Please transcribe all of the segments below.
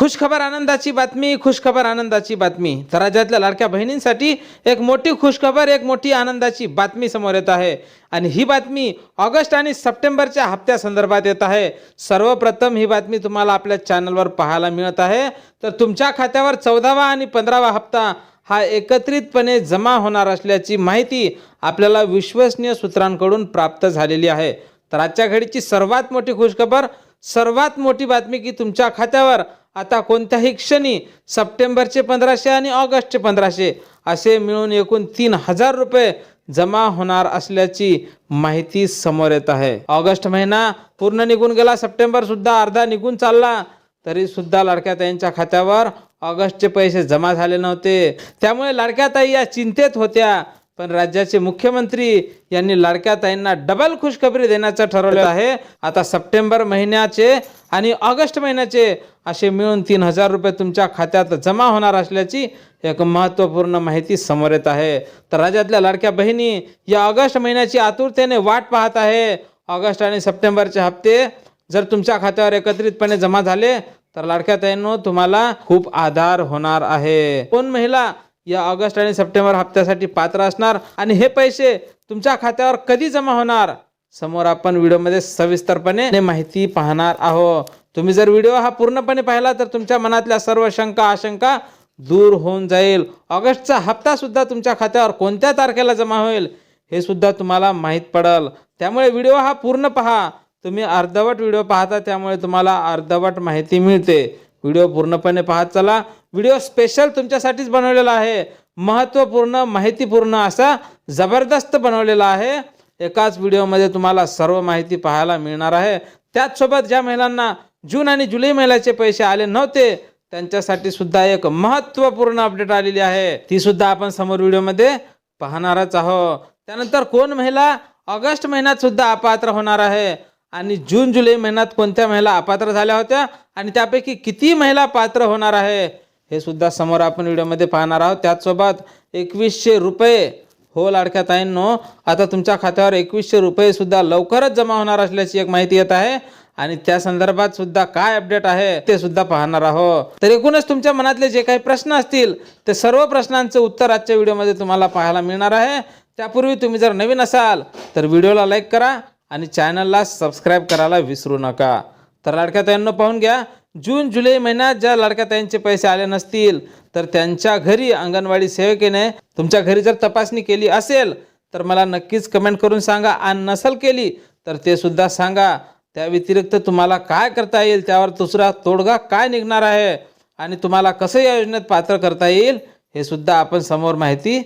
खुशखबर आनंदाची बातमी खुशखबर आनंदाची बातमी. तर राज्यातल्या लाडक्या बहिणींसाठी एक मोठी खुशखबर एक मोठी आनंदाची बातमी समोर येत आहे. आणि ही बातमी ऑगस्ट आणि सप्टेंबरच्या हप्त्या संदर्भात येत आहे. सर्वप्रथम ही बातमी तुम्हाला आपल्या चॅनलवर पाहायला मिळत आहे. तर तुमच्या खात्यावर चौदावा आणि पंधरावा हप्ता हा एकत्रितपणे जमा होणार असल्याची माहिती आपल्याला विश्वसनीय सूत्रांकडून प्राप्त झालेली आहे. तर आजच्या घडीची सर्वात मोठी खुशखबर सर्वात मोठी बातमी की तुमच्या खात्यावर आता कोणत्याही क्षणी सप्टेंबरचे पंधराशे आणि ऑगस्टचे पंधराशे असे मिळून एकूण तीन हजार रुपये जमा होणार असल्याची माहिती समोर येत आहे. ऑगस्ट महिना पूर्ण निघून गेला सप्टेंबर सुद्धा अर्धा निघून चालला. तरी सुद्धा लाडक्या ताईंच्या खात्यावर ऑगस्टचे पैसे जमा झाले नव्हते. त्यामुळे लाडक्या ताई या चिंतेत होत्या. पण राज्याचे मुख्यमंत्री यांनी लाडक्या ताईंना डबल खुशखबरी देण्याचं ठरवलं आहे. आता सप्टेंबर महिन्याचे आणि ऑगस्ट महिन्याचे असे मिळून तीन हजार रुपये तुमच्या खात्यात जमा होणार असल्याची एक महत्त्वपूर्ण माहिती समोर येत आहे. तर राज्यातल्या लाडक्या बहिणी या ऑगस्ट महिन्याची आतुरतेने वाट पाहत आहे. ऑगस्ट आणि सप्टेंबरचे हप्ते जर तुमच्या खात्यावर एकत्रितपणे जमा झाले तर लाडक्या ताईंनो तुम्हाला खूप आधार होणार आहे. कोण महिला या ऑगस्ट आणि सप्टेंबर हप्त्यासाठी पात्र असणार आणि हे पैसे तुमच्या खात्यावर कधी जमा होणार? समोर आपण व्हिडिओमध्ये सविस्तरपणे माहिती पाहणार आहोत. तुम्ही जर व्हिडिओ हा पूर्णपणे पाहिला तर तुमच्या मनातल्या सर्व शंका आशंका दूर होऊन जाईल. ऑगस्टचा हप्ता सुद्धा तुमच्या खात्यावर कोणत्या तारखेला जमा होईल हे सुद्धा तुम्हाला माहीत पडल. त्यामुळे व्हिडिओ हा पूर्ण पहा. तुम्ही अर्धवट व्हिडिओ पाहता त्यामुळे तुम्हाला अर्धवट माहिती मिळते. व्हिडिओ पूर्णपणे पाहत चला. व्हिडिओ स्पेशल तुमच्यासाठीच बनवलेला आहे. महत्त्वपूर्ण माहितीपूर्ण असा जबरदस्त बनवलेला आहे. एकाच व्हिडिओमध्ये तुम्हाला सर्व माहिती पाहायला मिळणार आहे. त्याचसोबत ज्या महिलांना जून आणि जुलै महिन्याचे पैसे आले नव्हते त्यांच्यासाठी सुद्धा एक महत्त्वपूर्ण अपडेट आलेली आहे. ती सुद्धा आपण समोर व्हिडिओमध्ये पाहणारच आहोत. त्यानंतर कोण महिला ऑगस्ट महिन्यात सुद्धा अपात्र होणार आहे? आणि जून जुलै महिन्यात कोणत्या महिला अपात्र झाल्या होत्या? आणि त्यापैकी किती महिला पात्र होणार आहे? हे सुद्धा समोर आपण व्हिडिओमध्ये पाहणार आहोत. त्याचसोबत एकवीसशे रुपये हो लाडक्या ताईंनो आता तुमच्या खात्यावर एकवीसशे रुपये सुद्धा लवकरच जमा होणार असल्याची एक माहिती येत आहे. आणि त्या संदर्भात सुद्धा काय अपडेट आहे ते सुद्धा पाहणार आहोत. तर एकूणच तुमच्या मनातले जे काही प्रश्न असतील ते सर्व प्रश्नांचं उत्तर आजच्या व्हिडिओमध्ये तुम्हाला पाहायला मिळणार आहे. त्यापूर्वी तुम्ही जर नवीन असाल तर व्हिडिओला लाईक करा आणि चॅनलला सबस्क्राईब करायला विसरू नका. तर लाडक्या ताईंनो पाहून घ्या जून जुलै महिन्यात ज्या लाडक्या ताईंचे पैसे आले नसतील तर त्यांच्या घरी अंगणवाडी सेविकेने तुमच्या घरी जर तपासणी केली असेल तर मला नक्कीच कमेंट करून सांगा. आणि नसल केली तर ते सुद्धा सांगा. त्या व्यतिरिक्त तुम्हाला काय करता येईल त्यावर दुसरा तोडगा काय निघणार आहे आणि तुम्हाला कसं या योजनेत पात्र करता येईल हे सुद्धा आपण समोर माहिती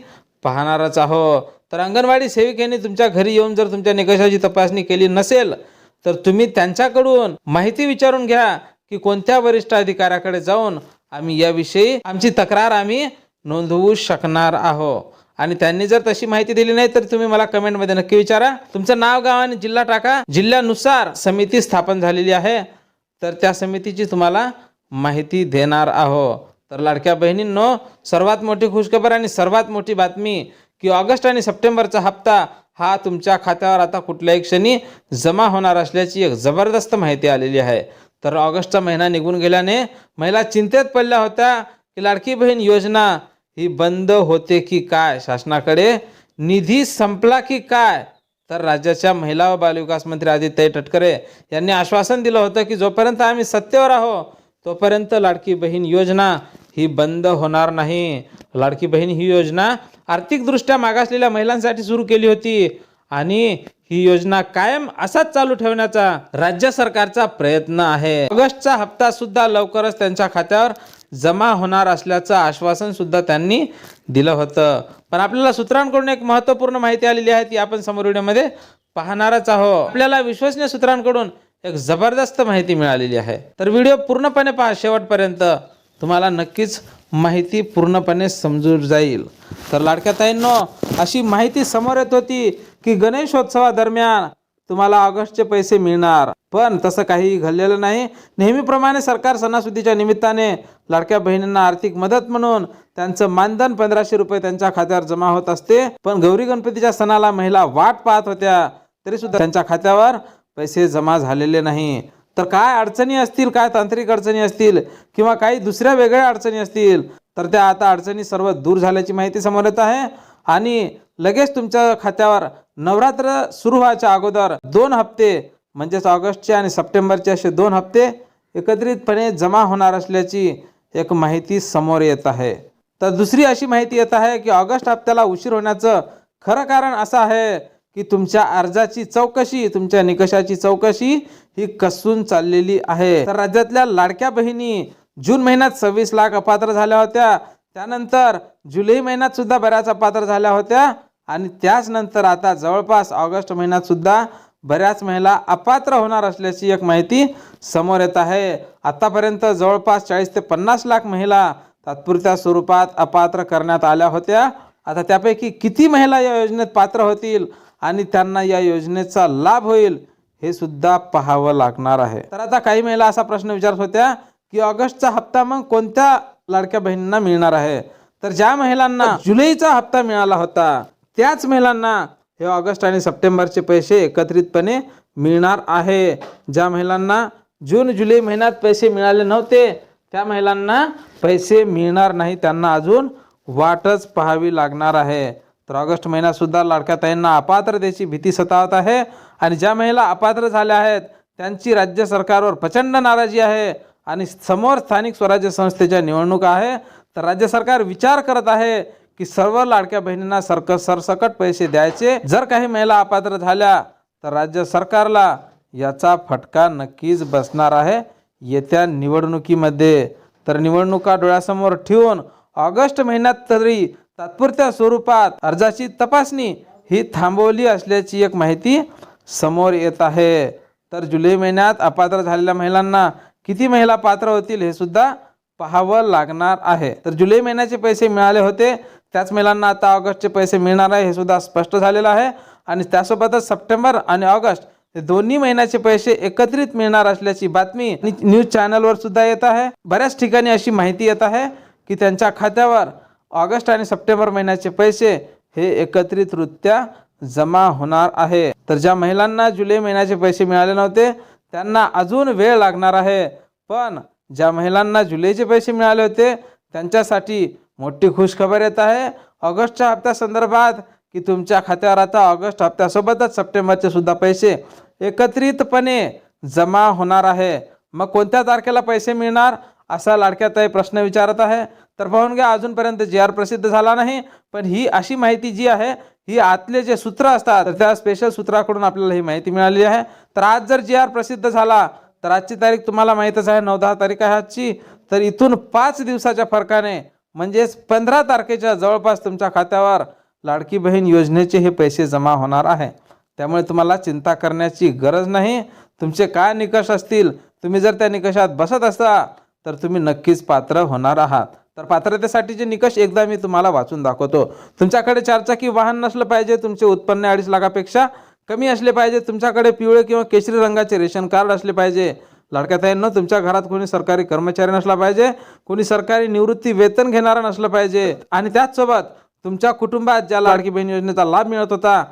पाहणारच आहोत. तर अंगणवाडी सेविकेने तुमच्या घरी येऊन जर तुमच्या निकषाची तपासणी केली नसेल तर तुम्ही त्यांच्याकडून माहिती विचारून घ्या. की कोणत्या वरिष्ठ अधिकाऱ्याकडे जाऊन आम्ही याविषयी आमची तक्रार आम्ही नोंदवू शकणार आहोत. आणि त्यांनी जर तशी माहिती दिली नाही तर तुम्ही मला कमेंटमध्ये नक्की विचारा. तुमचं नाव गाव आणि जिल्हा टाका. जिल्ह्यानुसार समिती स्थापन झालेली आहे. तर त्या समितीची तुम्हाला माहिती देणार आहो तर लाडक्या बहिणींनो सर्वात मोठी खुशखबर आणि सर्वात मोठी बातमी की ऑगस्ट आणि सप्टेंबरचा हप्ता हा तुमच्या खात्यावर आता कुठल्याही क्षणी जमा होणार असल्याची एक जबरदस्त माहिती आलेली आहे. तर ऑगस्टचा महिना निघून गेल्याने महिला चिंतेत पडल्या होत्या की लाडकी बहीण योजना ही बंद होते की काय? शासनाकडे निधी संपला की काय? तर राज्याच्या महिला व बालविकास मंत्री आदित्य तटकरे यांनी आश्वासन दिलं होतं की जोपर्यंत आम्ही सत्तेवर आहो तोपर्यंत लाडकी बहीण योजना ही बंद होणार नाही. लाडकी बहीण ही योजना आर्थिकदृष्ट्या मागासलेल्या महिलांसाठी सुरू केली होती आणि ही योजना कायम असाच चालू ठेवण्याचा राज्य सरकारचा प्रयत्न आहे. ऑगस्टचा हप्ता सुद्धा लवकरच त्यांच्या खात्यावर जमा होणार असल्याचं आश्वासन सुद्धा त्यांनी दिलं होतं. पण आपल्याला सूत्रांकडून एक महत्त्वपूर्ण माहिती आलेली आहे ती आपण समोर व्हिडिओमध्ये पाहणारच आहोत. आपल्याला विश्वसनीय सूत्रांकडून एक जबरदस्त माहिती मिळालेली आहे. तर व्हिडिओ पूर्णपणे पहा शेवटपर्यंत. तुम्हाला नक्कीच माहिती पूर्णपणे समजून जाईल. तर लाडक्या ताईंनो अशी माहिती समोर येत होती की गणेशोत्सवादरम्यान तुम्हाला ऑगस्टचे पैसे मिळणार. पण तसं काही घडलेलं नाही. नेहमीप्रमाणे सरकार सणासुदीच्या निमित्ताने लाडक्या बहिणींना आर्थिक मदत म्हणून त्यांचं मानधन पंधराशे रुपये त्यांच्या खात्यावर जमा होत असते. पण गौरी गणपतीच्या सणाला महिला वाट पाहत होत्या. तरी सुद्धा त्यांच्या खात्यावर पैसे जमा झालेले नाही. तर काय अडचणी असतील? काय तांत्रिक अडचणी असतील? किंवा काही दुसऱ्या वेगळ्या अडचणी असतील? तर त्या आता अडचणी सर्व दूर झाल्याची माहिती समोर येत आहे. आणि लगेच तुमच्या खात्यावर नवरात्र सुरू व्हायच्या अगोदर दोन हप्ते म्हणजेच ऑगस्टचे आणि सप्टेंबरचे असे दोन हप्ते एकत्रितपणे जमा होणार असल्याची एक माहिती समोर येत आहे. तर दुसरी अशी माहिती येत आहे की ऑगस्ट हप्त्याला उशीर होण्याचं खरं कारण असं आहे की तुमच्या अर्जाची चौकशी तुमच्या निकषाची चौकशी ही कसून चाललेली आहे. तर राज्यातल्या लाडक्या बहिणी जून महिन्यात सव्वीस लाख अपात्र झाल्या होत्या. त्यानंतर जुलै महिन्यात सुद्धा बऱ्याच अपात्र झाल्या होत्या आणि त्याच नंतर आता जवळपास ऑगस्ट महिन्यात सुद्धा बऱ्याच महिला अपात्र होणार असल्याची एक माहिती समोर येत आहे. आतापर्यंत जवळपास चाळीस ते पन्नास लाख महिला तात्पुरत्या स्वरूपात अपात्र करण्यात आल्या होत्या. आता त्यापैकी किती महिला या योजनेत पात्र होतील आणि त्यांना या योजनेचा लाभ होईल हे सुद्धा पाहावं लागणार आहे. तर आता काही महिला असा प्रश्न विचारत होत्या की ऑगस्टचा हप्ता मग कोणत्या लाडक्या बहिणींना मिळणार आहे. तर ज्या महिलांना जुलैचा हप्ता मिळाला होता त्याच महिलांना हे ऑगस्ट आणि सप्टेंबरचे पैसे एकत्रितपणे मिळणार आहे. ज्या महिलांना जून जुलै महिन्यात पैसे मिळाले नव्हते त्या महिलांना पैसे मिळणार नाही. त्यांना अजून वाटच पाहावी लागणार आहे. तर ऑगस्ट महिन्यात सुद्धा लाडक्या ताईंना अपात्रतेची भीती सतावत आहे. आणि ज्या महिला अपात्र झाल्या आहेत त्यांची राज्य सरकारवर प्रचंड नाराजी आहे. आणि समोर स्थानिक स्वराज्य संस्थेच्या निवडणुका आहे. तर राज्य सरकार विचार करत आहे की सर्व लाडक्या बहिणींना सरक सरसकट पैसे द्यायचे. जर काही महिला अपात्र झाल्या तर राज्य सरकारला याचा फटका नक्कीच बसणार आहे. येत्या निवडणुकीमध्ये. तर निवडणुका डोळ्यासमोर ठेवून ऑगस्ट महिन्यात तरी तात्पुरत्या स्वरूपात अर्जाची तपासणी ही थांबवली असल्याची एक माहिती समोर येत आहे. तर जुलै महिन्यात अपात्र झालेल्या महिलांना किती महिला पात्र होतील हे सुद्धा पाहावं लागणार आहे. तर जुलै महिन्याचे पैसे मिळाले होते त्याच महिलांना आता ऑगस्टचे पैसे मिळणार आहे हे सुद्धा स्पष्ट झालेलं आहे. आणि त्यासोबतच सप्टेंबर आणि ऑगस्ट हे दोन्ही महिन्याचे पैसे एकत्रित मिळणार असल्याची बातमी न्यूज चॅनलवर सुद्धा येत आहे. बऱ्याच ठिकाणी अशी माहिती येत आहे की त्यांच्या खात्यावर ऑगस्ट आणि सप्टेंबर महिन्याचे पैसे हे एकत्रितरित्या जमा होणार आहे. तर ज्या महिलांना जुलै महिन्याचे पैसे मिळाले नव्हते त्यांना अजून वेळ लागणार आहे. पण ज्या महिलांना जुलैचे पैसे मिळाले होते त्यांच्यासाठी मोठी खुशखबर येत आहे. ऑगस्टच्या हप्त्यासंदर्भात की तुमच्या खात्यावर आता ऑगस्ट हप्त्यासोबतच सप्टेंबरचे सुद्धा पैसे एकत्रितपणे जमा होणार आहे. मग कोणत्या तारखेला पैसे मिळणार असा लाडक्यात प्रश्न विचारत आहे. तर पाहून घ्या अजूनपर्यंत जी आर प्रसिद्ध झाला नाही. पण ही अशी माहिती जी आहे ही आतले जे सूत्र असतात तर त्या स्पेशल सूत्राकडून आपल्याला ही माहिती मिळाली आहे. तर आज जर जी आर प्रसिद्ध झाला तर आजची तारीख तुम्हाला माहीतच आहे नऊ दहा तारीख आहे आजची. तर इथून पाच दिवसाच्या फरकाने म्हणजेच पंधरा तारखेच्या जवळपास तुमच्या खात्यावर लाडकी बहीण योजनेचे हे पैसे जमा होणार आहे. त्यामुळे तुम्हाला चिंता करण्याची गरज नाही. तुमचे काय निकष असतील तुम्ही जर त्या निकषात बसत असता तर तुम्ही नक्कीच पात्र होणार आहात. तर पात्रतेसाठीचे निकष एकदा मी तुम्हाला वाचून दाखवतो. तुमच्याकडे चारचाकी वाहन नसलं पाहिजे तुमचे उत्पन्न अडीच लाखापेक्षा कमी असले पाहिजे तुमच्याकडे पिवळे किंवा केशरी रंगाचे रेशन कार्ड असले पाहिजे. लाडक्या तुमच्या घरात कोणी सरकारी कर्मचारी नसला पाहिजे कोणी सरकारी निवृत्ती वेतन घेणारा नसलं पाहिजे. आणि त्याचसोबत तुमच्या कुटुंबात ज्या लाडकी बहीण योजनेचा लाभ मिळत होता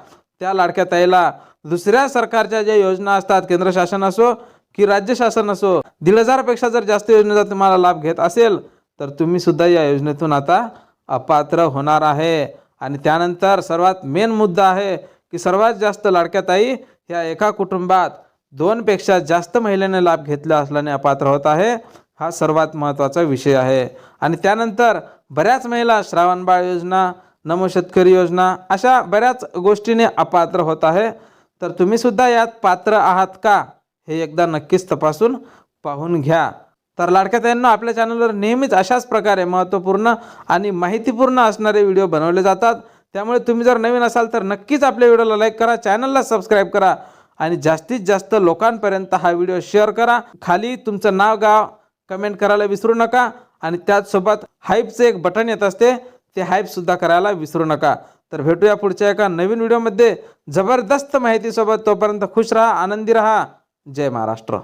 त्या लाडक्या ताईला दुसऱ्या सरकारच्या ज्या योजना असतात केंद्र शासन असो की राज्य शासन असो दीड हजारपेक्षा जर जास्त योजनेचा तुम्हाला लाभ घेत असेल तर तुम्ही सुद्धा या योजनेतून आता अपात्र होणार आहे. आणि त्यानंतर सर्वात मेन मुद्दा आहे की सर्वात जास्त लाडक्या ताई ह्या एका कुटुंबात दोनपेक्षा जास्त महिलेने लाभ घेतला असल्याने अपात्र होत आहे. हा सर्वात महत्त्वाचा विषय आहे. आणि त्यानंतर बऱ्याच महिला श्रावणबाळ योजना नमो शेतकरी योजना अशा बऱ्याच गोष्टीने अपात्र होत आहे. तर तुम्हीसुद्धा यात पात्र आहात का हे एकदा नक्कीच तपासून पाहून घ्या. तर लाडक्या त्यांना आपल्या चॅनलवर नेहमीच अशाच प्रकारे महत्त्वपूर्ण आणि माहितीपूर्ण असणारे व्हिडिओ बनवले जातात. त्यामुळे तुम्ही जर नवीन असाल तर नक्कीच आपल्या व्हिडिओला लाईक करा चॅनलला सबस्क्राईब करा आणि जास्तीत जास्त लोकांपर्यंत हा व्हिडिओ शेअर करा. खाली तुमचं नाव गाव कमेंट करायला विसरू नका आणि त्याचसोबत हाईपचं एक बटन येत असते ते हाईपसुद्धा करायला विसरू नका. तर भेटूया पुढच्या एका नवीन व्हिडिओमध्ये जबरदस्त माहितीसोबत तोपर्यंत खुश राहा आनंदी राहा. जय महाराष्ट्र.